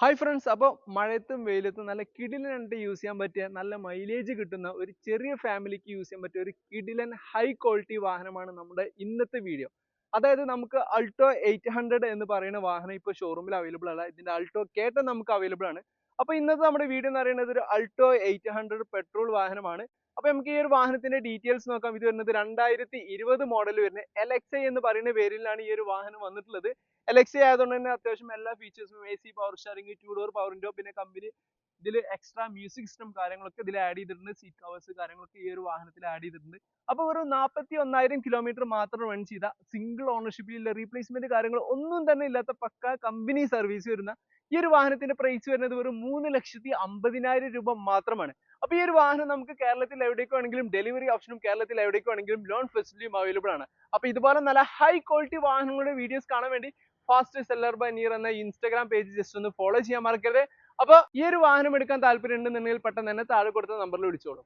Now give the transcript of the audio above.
Hi friends അപ്പോൾ മഴയത്തും വെയിലത്തും നല്ല കിടിലനായിട്ട് use ചെയ്യാൻ പറ്റിയ നല്ല മൈലേജ് കിട്ടുന്ന ഒരു ചെറിയ ഫാമിലിക്ക് യൂസ് ചെയ്യാൻ പറ്റിയ ഒരു കിടിലൻ ഹൈ ക്വാളിറ്റി വാഹനമാണ് നമ്മുടെ ഇന്നത്തെ വീഡിയോ അതായത് നമുക്ക് അൾട്ടോ എയ്റ്റ് ഹൺഡ്രഡ് എന്ന് പറയുന്ന വാഹനം ഇപ്പോൾ ഷോറൂമിൽ അവൈലബിൾ അല്ല. ഇതിന്റെ അൾട്ടോ കേട്ടൻ നമുക്ക് അവൈലബിൾ ആണ്. അപ്പോൾ ഇന്നത്തെ നമ്മുടെ വീഡിയോ എന്ന് പറയുന്നത് ഒരു അൾട്ടോ എയ്റ്റ് ഹൺഡ്രഡ് പെട്രോൾ വാഹനമാണ്. അപ്പോൾ നമുക്ക് ഈ ഒരു വാഹനത്തിന്റെ ഡീറ്റെയിൽസ് നോക്കാം. ഇത് വരുന്നത് രണ്ടായിരത്തി ഇരുപത് മോഡൽ വരുന്ന എൽ എക്സ് ഐ എന്ന് പറയുന്ന പേരിലാണ് ഈ ഒരു വാഹനം വന്നിട്ടുള്ളത്. ഐ ആയതുകൊണ്ട് തന്നെ അത്യാവശ്യം എല്ലാ ഫീച്ചേഴ്സും A C power steering two door power window പിന്നെ കമ്പനി ഇതിൽ എക്സ്ട്രാ മ്യൂസിക് സിസ്റ്റം കാര്യങ്ങളൊക്കെ ഇതിൽ ആഡ് ചെയ്തിട്ടുണ്ട്. സീറ്റ് കവേഴ്സ് കാര്യങ്ങളൊക്കെ ഈ ഒരു വാഹനത്തിൽ ആഡ് ചെയ്തിട്ടുണ്ട്. അപ്പോൾ ഒരു നാൽപ്പത്തി ഒന്നായിരം കിലോമീറ്റർ മാത്രം റൺ ചെയ്ത സിംഗിൾ ഓണർഷിപ്പിൽ റീപ്ലേസ്മെന്റ് കാര്യങ്ങൾ ഒന്നും തന്നെ ഇല്ലാത്ത പക്ക കമ്പനി സർവീസ് വരുന്ന ഈ ഒരു വാഹനത്തിന്റെ പ്രൈസ് വരുന്നത് വെറും മൂന്ന് ലക്ഷത്തി അമ്പതിനായിരം രൂപ മാത്രമാണ്. അപ്പൊ ഈ ഒരു വാഹനം നമുക്ക് കേരളത്തിൽ എവിടേക്ക് ആണെങ്കിലും ഡെലിവറി ഓപ്ഷനും കേരളത്തിൽ എവിടേക്ക് ആണെങ്കിലും ലോൺ ഫെസിലിറ്റിയും അവൈലബിൾ ആണ്. അപ്പൊ ഇതുപോലെ നല്ല ഹൈ ക്വാളിറ്റി വാഹനങ്ങളുടെ വീഡിയോസ് കാണാൻ വേണ്ടി ഫാസ്റ്റ് സെല്ലർ ബൈ നിയർ എന്ന ഇൻസ്റ്റാഗ്രാം പേജ് ജസ്റ്റ് ഒന്ന് ഫോളോ ചെയ്യാൻ മറക്കരുത്. അപ്പൊ ഈ ഒരു വാഹനം എടുക്കാൻ താല്പര്യം ഉണ്ടെന്നുണ്ടെങ്കിൽ പെട്ടെന്ന് തന്നെ താഴെ കൊടുത്ത നമ്പറിൽ വിളിച്ചോളൂ.